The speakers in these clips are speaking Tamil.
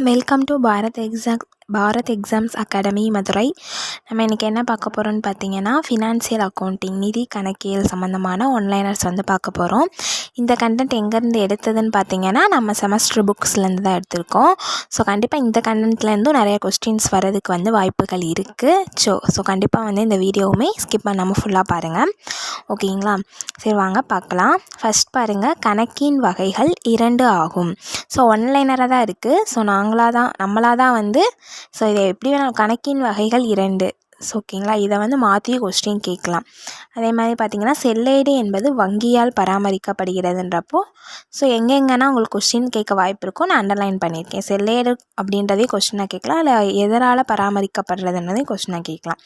Welcome to Bharat exam Bharat exams academy Madurai. நம்ம இன்றைக்கி என்ன பார்க்க போகிறோம்னு பார்த்தீங்கன்னா ஃபினான்சியல் அக்கௌண்டிங் நிதி கணக்கியல் சம்மந்தமான ஒன்லைனர்ஸ் வந்து பார்க்க போகிறோம் இந்த கண்டென்ட் எங்கேருந்து எடுத்ததுன்னு பார்த்தீங்கன்னா நம்ம செமஸ்டர் புக்ஸ்லேருந்து தான் எடுத்திருக்கோம். ஸோ கண்டிப்பாக இந்த கண்டென்ட்லேருந்தும் நிறைய கொஸ்டின்ஸ் வரதுக்கு வந்து வாய்ப்புகள் இருக்குது ஸோ ஸோ கண்டிப்பாக வந்து இந்த வீடியோவுமே ஸ்கிப் பண்ணாமல் ஃபுல்லாக பாருங்கள் ஓகேங்களா சரி வாங்க பார்க்கலாம். ஃபஸ்ட் பாருங்கள் கணக்கின் வகைகள் இரண்டு ஆகும். ஸோ ஒன்லைனராக தான் இருக்குது ஸோ நாங்களாக தான் நம்மளாக தான் வந்து ஸோ இதை எப்படி வேணால் கணக்கின் வகைகள் இரண்டு. ஸோ ஓகேங்களா? இதை வந்து மாற்றியும் கொஸ்டின் கேட்கலாம். அதே மாதிரி பார்த்திங்கன்னா செல்லைடு என்பது வங்கியால் பராமரிக்கப்படுகிறதுன்றப்போ ஸோ எங்கெங்கன்னா உங்களுக்கு கொஸ்டின் கேட்க வாய்ப்பு இருக்கும் நான் அண்டர்லைன் பண்ணியிருக்கேன். செல்லைடு அப்படின்றதே கொஸ்டினாக கேட்கலாம். இல்லை எதனால் பராமரிக்கப்படுறதுன்றதையும் கொஸ்டினாக கேட்கலாம்.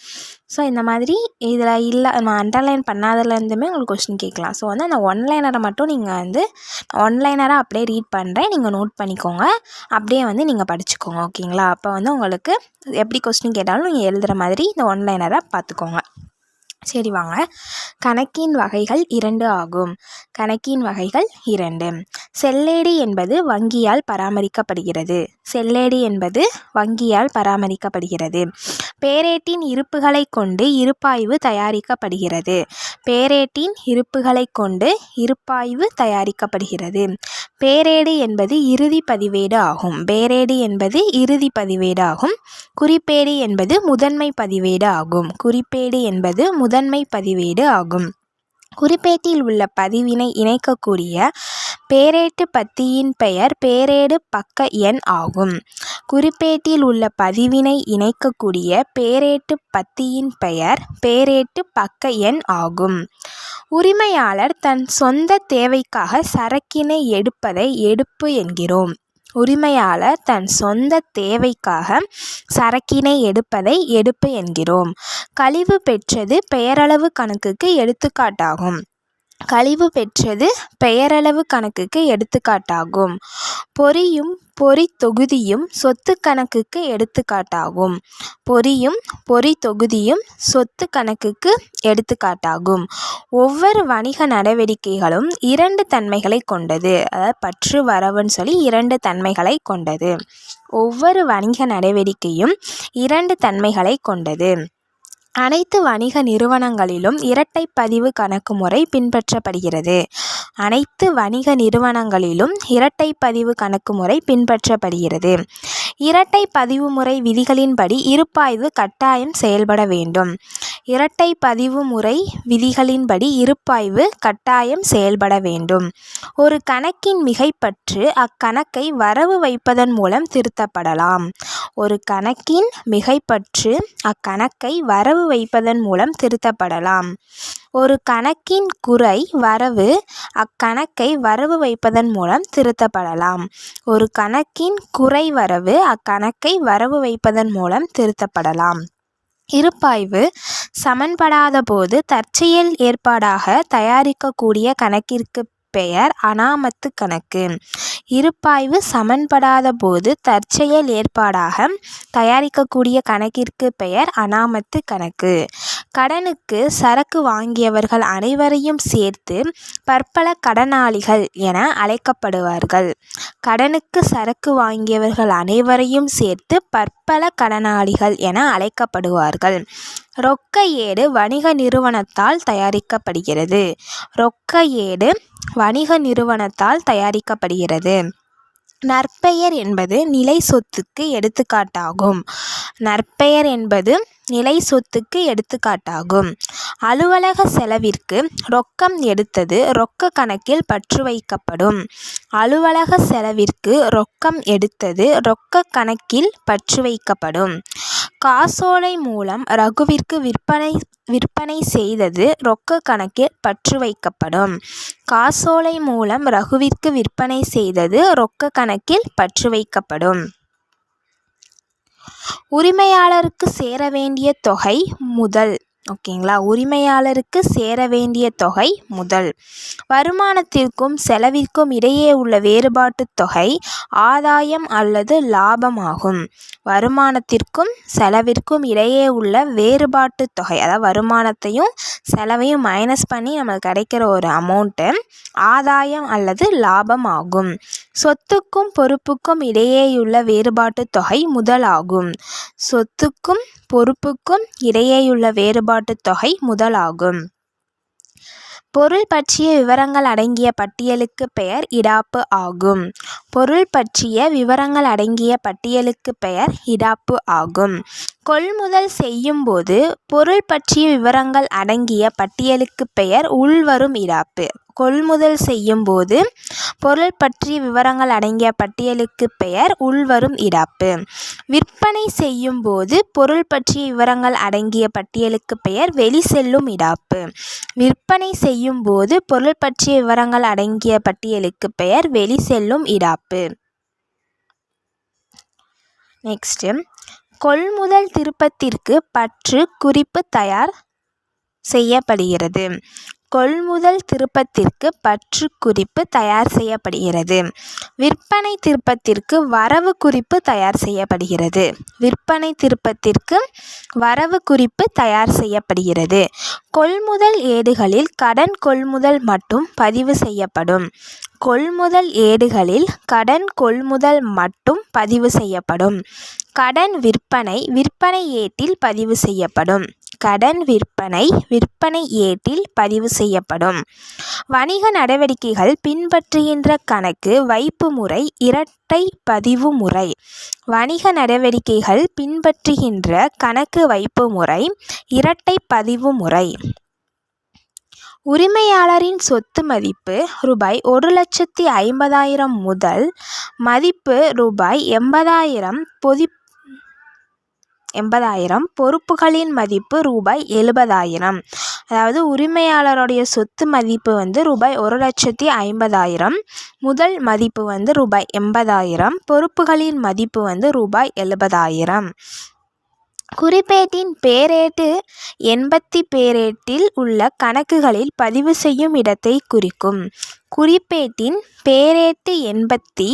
ஸோ இந்த மாதிரி இதில் இல்லை நான் அண்டர்லைன் பண்ணாததுலேருந்துமே உங்களுக்கு கொஸ்டின் கேட்கலாம். ஸோ வந்து அந்த ஒன்லைனரை மட்டும் நீங்கள் வந்து ஒன்லைனராக அப்படியே ரீட் பண்ணுறேன் நீங்கள் நோட் பண்ணிக்கோங்க. அப்படியே வந்து நீங்கள் படிச்சுக்கோங்க. ஓகேங்களா? அப்போ வந்து உங்களுக்கு எப்படி கொஸ்டின் கேட்டாலும் நீங்கள் எழுதுகிற மாதிரி இந்த ஒன்லைனரை பார்த்துக்கோங்க சரி வாங்க. கணக்கின் வகைகள் இரண்டு ஆகும். கணக்கின் வகைகள் இரண்டு. செல்லேடு என்பது வங்கியால் பராமரிக்கப்படுகிறது. செல்லேடு என்பது வங்கியால் பராமரிக்கப்படுகிறது. பேரேட்டின் இருப்புகளை கொண்டு இருப்பாய்வு தயாரிக்கப்படுகிறது. பேரேட்டின் இருப்புகளை கொண்டு இருப்பாய்வு தயாரிக்கப்படுகிறது. பேரேடு என்பது இறுதி பதிவேடு ஆகும். பேரேடு என்பது இறுதி பதிவேடு ஆகும். குறிப்பேடு என்பது முதன்மை பதிவேடு ஆகும். குறிப்பேடு என்பது முதன்மை பதிவேடு ஆகும். குறிப்பேட்டில் உள்ள பதிவினை இணைக்கக்கூடிய பேரேட்டு பத்தியின் பெயர் பேரேடு பக்க எண் ஆகும். குறிப்பேட்டில் உள்ள பதிவினை இணைக்கக்கூடிய பேரேட்டு பத்தியின் பெயர் பேரேட்டு பக்க எண் ஆகும். உரிமையாளர் தன் சொந்த தேவைக்காக சரக்கினை எடுப்பதை எடுப்பு என்கிறோம். உரிமையாளர் தன் சொந்த தேவைக்காக சரக்கினை எடுப்பதை எடுப்பு என்கிறோம். கழிவு பெற்றது பெயரளவு கணக்குக்கு எடுத்துக்காட்டாகும். கழிவு பெற்றது பெயரளவு கணக்குக்கு எடுத்துக்காட்டாகும். பொறியும் பொறி தொகுதியும் சொத்து கணக்குக்கு எடுத்துக்காட்டாகும். பொறியும் பொறி தொகுதியும் சொத்து கணக்குக்கு எடுத்துக்காட்டாகும். ஒவ்வொரு வணிக நடவடிக்கைகளும் இரண்டு தன்மைகளை கொண்டது. அதாவது பற்று வரவுன்னு சொல்லி இரண்டு தன்மைகளை கொண்டது. ஒவ்வொரு வணிக நடவடிக்கையும் இரண்டு தன்மைகளை கொண்டது. அனைத்து வணிக நிறுவனங்களிலும் இரட்டை பதிவு கணக்கு முறை பின்பற்றப்படுகிறது. அனைத்து வணிக நிறுவனங்களிலும் இரட்டை பதிவு கணக்கு முறை பின்பற்றப்படுகிறது. இரட்டை பதிவு முறை விதிகளின்படி இருப்பாய்வு கட்டாயம் செயல்பட வேண்டும். இரட்டை பதிவு முறை விதிகளின்படி இருப்பாய்வு கட்டாயம் செயல்பட வேண்டும். ஒரு கணக்கின் மிகைப்பற்று அக்கணக்கை வரவு வைப்பதன் மூலம் திருத்தப்படலாம். ஒரு கணக்கின் மிகைப்பற்று அக்கணக்கை வரவு வைப்பதன் மூலம் திருத்தப்படலாம். ஒரு கணக்கின் குறை வரவு அக்கணக்கை வரவு வைப்பதன் மூலம் திருத்தப்படலாம். ஒரு கணக்கின் குறை வரவு அக்கணக்கை வரவு வைப்பதன் மூலம் திருத்தப்படலாம். இருப்பாய்வு சமன்படாத போது தற்செயல் ஏற்பாடாக தயாரிக்கக்கூடிய கணக்கிற்கு பெயர் அனாமத்து கணக்கு. இருப்பாய்வு சமன்படாத போது தற்செயல் ஏற்பாடாக தயாரிக்கக்கூடிய கணக்கிற்கு பெயர் அனாமத்து கணக்கு. கடனுக்கு சரக்கு வாங்கியவர்கள் அனைவரையும் சேர்த்து பற்பல கடனாளிகள் என அழைக்கப்படுவார்கள். கடனுக்கு சரக்கு வாங்கியவர்கள் அனைவரையும் சேர்த்து பற்பல கடனாளிகள் என அழைக்கப்படுவார்கள். ரொக்க ஏடு வணிக நிறுவனத்தால் தயாரிக்கப்படுகிறது. ரொக்க ஏடு வணிக நிறுவனத்தால் தயாரிக்கப்படுகிறது. நற்பெயர் என்பது நிலை சொத்துக்கு எடுத்துக்காட்டாகும். நற்பெயர் என்பது நிலை சொத்துக்கு எடுத்துக்காட்டாகும். அலுவலக செலவிற்கு ரொக்கம் எடுத்தது ரொக்க கணக்கில் பற்று வைக்கப்படும். அலுவலக செலவிற்கு ரொக்கம் எடுத்தது ரொக்க கணக்கில் பற்று வைக்கப்படும். காசோலை மூலம் ரகுவிற்கு விற்பனை விற்பனை செய்தது ரொக்க கணக்கில் பற்று வைக்கப்படும் காசோலை மூலம் ரகுவிற்கு விற்பனை செய்தது ரொக்க கணக்கில் பற்று வைக்கப்படும் உரிமையாளருக்கு சேர வேண்டிய தொகை முதல். ஓகேங்களா? உரிமையாளருக்கு சேர வேண்டிய தொகை முதல். வருமானத்திற்கும் செலவிற்கும் இடையே உள்ள வேறுபாட்டுத் தொகை ஆதாயம் அல்லது லாபம் ஆகும் வருமானத்திற்கும் செலவிற்கும் இடையே உள்ள வேறுபாட்டுத் தொகை அதாவது வருமானத்தையும் செலவையும் மைனஸ் பண்ணி நம்மளுக்கு கிடைக்கிற ஒரு அமௌண்ட்டு ஆதாயம் அல்லது லாபம் ஆகும் சொத்துக்கும் பொறுப்புக்கும் இடையேயுள்ள வேறுபாட்டுத் தொகை முதலாகும். சொத்துக்கும் பொறுப்புக்கும் இடையேயுள்ள வேறுபாட்டுத் தொகை முதலாகும். பொருள் பற்றிய விவரங்கள் அடங்கிய பட்டியலுக்கு பெயர் இடாப்பு ஆகும். பொருள் பற்றிய விவரங்கள் அடங்கிய பட்டியலுக்கு பெயர் இடாப்பு ஆகும். கொள்முதல் செய்யும்போது பொருள் பற்றிய விவரங்கள் அடங்கிய பட்டியலுக்கு பெயர் உள்வரும் இடாப்பு. கொள்முதல் செய்யும் போது பொருள் பற்றிய விவரங்கள் அடங்கிய பட்டியலுக்கு பெயர் உள்வரும் இடாப்பு. விற்பனை செய்யும் போது பொருள் பற்றிய விவரங்கள் அடங்கிய பட்டியலுக்கு பெயர் வெளி செல்லும் இடாப்பு. விற்பனை செய்யும் போது பொருள் பற்றிய விவரங்கள் அடங்கிய பட்டியலுக்கு பெயர் வெளி செல்லும் இடாப்பு. நெக்ஸ்ட்டு கொள்முதல் திருப்பத்திற்கு பற்று குறிப்பு தயார் செய்யப்படுகிறது. கொள்முதல் திருப்பத்திற்கு பற்று குறிப்பு தயார் செய்யப்படுகிறது. விற்பனை திருப்பத்திற்கு வரவு குறிப்பு தயார் செய்யப்படுகிறது. விற்பனை திருப்பத்திற்கு வரவு குறிப்பு தயார் செய்யப்படுகிறது. கொள்முதல் ஏடுகளில் கடன் கொள்முதல் மட்டும் பதிவு செய்யப்படும். கொள்முதல் ஏடுகளில் கடன் கொள்முதல் மட்டும் பதிவு செய்யப்படும். கடன் விற்பனை விற்பனை ஏட்டில் பதிவு செய்யப்படும். கடன் விற்பனை விற்பனை ஏட்டில் பதிவு செய்யப்படும். வணிக நடவடிக்கைகள் பின்பற்றுகின்ற கணக்கு வைப்பு முறை இரட்டை பதிவு முறை. வணிக நடவடிக்கைகள் பின்பற்றுகின்ற கணக்கு வைப்பு முறை இரட்டை பதிவு முறை. உரிமையாளரின் சொத்து மதிப்பு ரூபாய் ஒரு லட்சத்தி ஐம்பதாயிரம் முதல் மதிப்பு ரூபாய் எண்பதாயிரம் பொதி எண்பதாயிரம். பொறுப்புகளின் மதிப்பு ரூபாய் எழுபதாயிரம். அதாவது உரிமையாளருடைய சொத்து மதிப்பு வந்து ரூபாய் ஒரு லட்சத்தி ஐம்பதாயிரம். முதல் மதிப்பு வந்து ரூபாய் எண்பதாயிரம். பொறுப்புகளின் மதிப்பு வந்து ரூபாய் எழுபதாயிரம். குறிப்பேட்டின் பேரேட்டு எண்பத்தி பேரேட்டில் உள்ள கணக்குகளில் பதிவு செய்யும் இடத்தை குறிக்கும். குறிப்பேட்டின் பேரேட்டு எண்பத்தி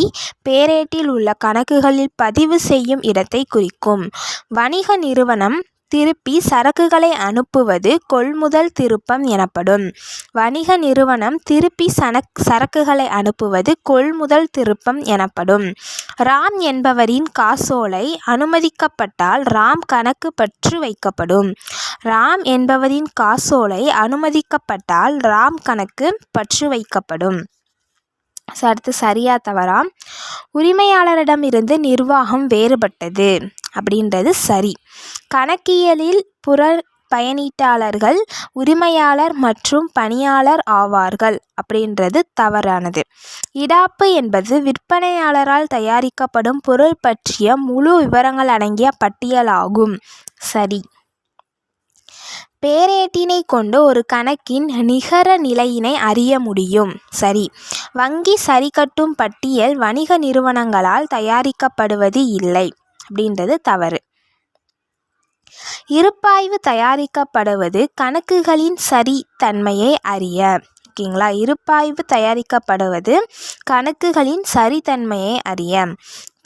பேரேட்டில் உள்ள கணக்குகளில் பதிவு செய்யும் இடத்தை குறிக்கும். வணிக நிறுவனம் திருப்பி சரக்குகளை அனுப்புவது கொள்முதல் திருப்பம் எனப்படும். வணிக நிறுவனம் திருப்பி சனக் சரக்குகளை அனுப்புவது கொள்முதல் திருப்பம் எனப்படும். ராம் என்பவரின் காசோலை அனுமதிக்கப்பட்டால் ராம் கணக்கு பற்று வைக்கப்படும். ராம் என்பவரின் காசோலை அனுமதிக்கப்பட்டால் ராம் கணக்கு பற்று வைக்கப்படும். அடுத்து சரியா தவறா உரிமையாளரிடமிருந்து நிர்வாகம் வேறுபட்டது. அப்படின்றது சரி. கணக்கியலில் புற பயனீட்டாளர்கள் உரிமையாளர் மற்றும் பணியாளர் ஆவார்கள் அப்படின்றது தவறானது. இடாப்பு என்பது விற்பனையாளரால் தயாரிக்கப்படும் பொருள் பற்றிய முழு விவரங்கள் அடங்கிய பட்டியலாகும் சரி. பேரேட்டினை கொண்டு ஒரு கணக்கின் நிகர நிலையினை அறிய முடியும். சரி. வங்கி சரிகட்டும் பட்டியல் வணிக நிறுவனங்களால் தயாரிக்கப்படுவது இல்லை. அப்படின்றது தவறு. இருப்பாய்வு தயாரிக்கப்படுவது கணக்குகளின் சரி தன்மையை அறிய. ஓகேங்களா? இருப்பாய்வு தயாரிக்கப்படுவது கணக்குகளின் சரித்தன்மையை அறிய.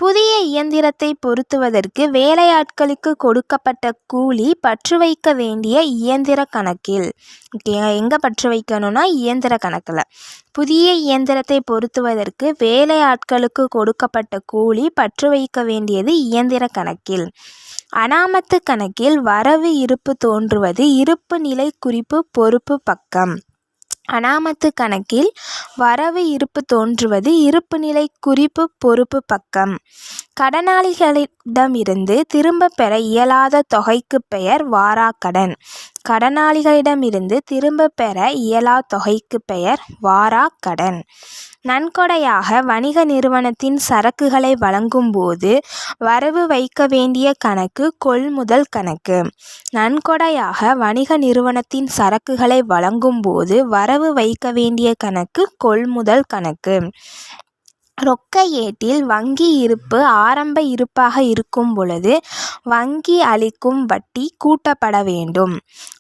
புதிய இயந்திரத்தை பொருத்துவதற்கு வேலையாட்களுக்கு கொடுக்கப்பட்ட கூலி பற்று வைக்க வேண்டிய இயந்திர கணக்கில். ஓகே எங்கே பற்று வைக்கணும்னா இயந்திர கணக்கில். புதிய இயந்திரத்தை பொருத்துவதற்கு வேலையாட்களுக்கு கொடுக்கப்பட்ட கூலி பற்று வைக்க வேண்டியது இயந்திர கணக்கில். அனாமத்து கணக்கில் வரவு இருப்பு தோன்றுவது இருப்பு நிலை குறிப்பு பொறுப்பு பக்கம். அனாமத்து கணக்கில் வரவு இருப்பு தோன்றுவது இருப்புநிலை குறிப்பு பொறுப்பு பக்கம். கடனாளிகளிடமிருந்து திரும்பப் பெற இயலாத தொகைக்கு பெயர் வாராக்கடன். கடனாளிகளிடமிருந்து திரும்பப் பெற இயலா தொகைக்கு பெயர் வாராக்கடன். நன்கொடையாக வணிக நிறுவனத்தின் சரக்குகளை வழங்கும்போது வரவு வைக்க வேண்டிய கணக்கு கொள்முதல் கணக்கு. நன்கொடையாக வணிக நிறுவனத்தின் சரக்குகளை வழங்கும்போது வரவு வைக்க வேண்டிய கணக்கு கொள்முதல் கணக்கு. ரொக்க ஏட்டில் வங்கி இருப்பு ஆரம்ப இருப்பாக இருக்கும் பொழுது வங்கி அளிக்கும் வட்டி கூட்டப்பட வேண்டும்.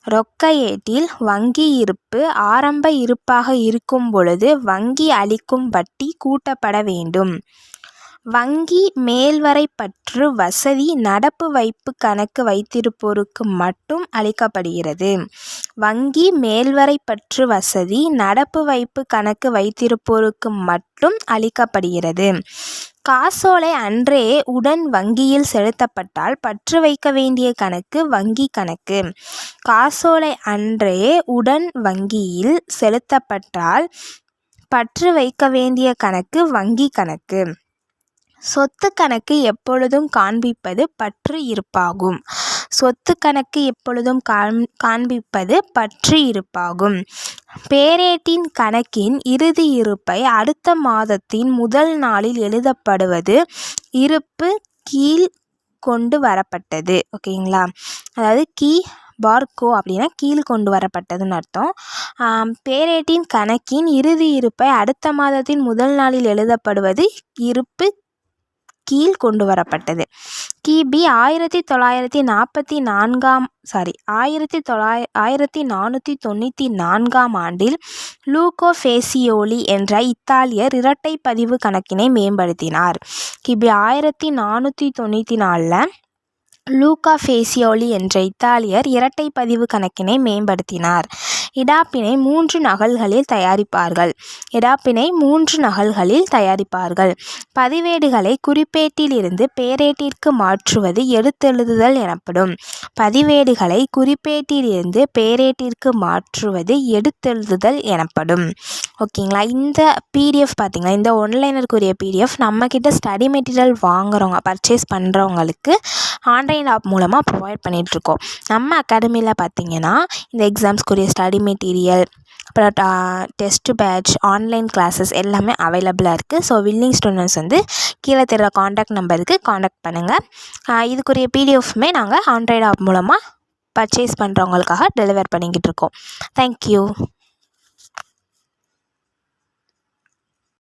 ரொக்க ஏட்டில் வங்கி இருப்பு ஆரம்ப இருப்பாக இருக்கும் பொழுது வங்கி அளிக்கும் வட்டி கூட்டப்பட வேண்டும். வங்கி மேல்வரைப்பற்று வசதி நடப்பு வைப்பு கணக்கு வைத்திருப்போருக்கு மட்டும் அளிக்கப்படுகிறது. வங்கி மேல்வரைப்பற்று வசதி நடப்பு வைப்பு கணக்கு வைத்திருப்போருக்கு மட்டும் அளிக்கப்படுகிறது. காசோலை அன்றே உடன் வங்கியில் செலுத்தப்பட்டால் பற்று வைக்க வேண்டிய கணக்கு வங்கி கணக்கு. காசோலை அன்றே உடன் வங்கியில் செலுத்தப்பட்டால் பற்று வைக்க வேண்டிய கணக்கு வங்கி கணக்கு. சொத்து கணக்கு எப்பொழுதும் காண்பிப்பது பற்று இருப்பாகும். சொத்து கணக்கு எப்பொழுதும் காண் காண்பிப்பது பற்று இருப்பாகும். பேரேட்டின் கணக்கின் இறுதி இருப்பை அடுத்த மாதத்தின் முதல் நாளில் எழுதப்படுவது இருப்பு கீழ் கொண்டு வரப்பட்டது. ஓகேங்களா? அதாவது கீ பார்கோ அப்படின்னா கீழ் கொண்டு வரப்பட்டதுன்னு அர்த்தம். பேரேட்டின் கணக்கின் இறுதி இருப்பை அடுத்த மாதத்தின் முதல் நாளில் எழுதப்படுவது இருப்பு கீழ் கொண்டு வரப்பட்டது. கிபி ஆயிரத்தி தொள்ளாயிரத்தி நாற்பத்தி நான்காம் சாரி ஆயிரத்தி தொள்ளாய ஆயிரத்தி நானூற்றி தொண்ணூற்றி நான்காம் ஆண்டில் லூகோ ஃபேசியோலி என்ற இத்தாலியர் இரட்டை பதிவு கணக்கினை மேம்படுத்தினார். கிபி ஆயிரத்தி நானூற்றி தொண்ணூற்றி நாலில் லூகா ஃபேசியோலி என்ற இத்தாலியர் இரட்டை பதிவு கணக்கினை மேம்படுத்தினார். இடாப்பினை மூன்று நகல்களில் தயாரிப்பார்கள். இடாப்பினை மூன்று நகல்களில் தயாரிப்பார்கள். பதிவேடுகளை குறிப்பேட்டிலிருந்து பேரேட்டிற்கு மாற்றுவது எடுத்தெழுதுதல் எனப்படும். பதிவேடுகளை குறிப்பேட்டிலிருந்து பேரேட்டிற்கு மாற்றுவது எடுத்தெழுதுதல் எனப்படும். ஓகேங்களா? இந்த பிடிஎஃப் பார்த்திங்களா இந்த ஒன்லைனருக்குரிய பிடிஎஃப் நம்மக்கிட்ட ஸ்டடி மெட்டீரியல் வாங்குறவங்க பர்ச்சேஸ் பண்ணுறவங்களுக்கு ஆன்லைன் ஆப் மூலமாக ப்ரொவைட் பண்ணிகிட்ருக்கோம் நம்ம அகாடமியில் பார்த்திங்கன்னா இந்த எக்ஸாம்ஸ்க்குரிய ஸ்டடி மெட்டீரியல் அப்புறம் டெஸ்ட்டு பேட்ச் ஆன்லைன் கிளாஸஸ் எல்லாமே அவைலபிளாக இருக்குது ஸோ வில்லிங் ஸ்டூடெண்ட்ஸ் வந்து கீழே தெரிகிற காண்டாக்ட் நம்பருக்கு காண்டாக்ட் பண்ணுங்கள் இதுக்குரிய பிடிஎஃப்மே நாங்கள் ஆண்ட்ராய்டு ஆப் மூலமாக பர்ச்சேஸ் பண்ணுறவங்களுக்காக டெலிவர் பண்ணிக்கிட்டு இருக்கோம் தேங்க்யூ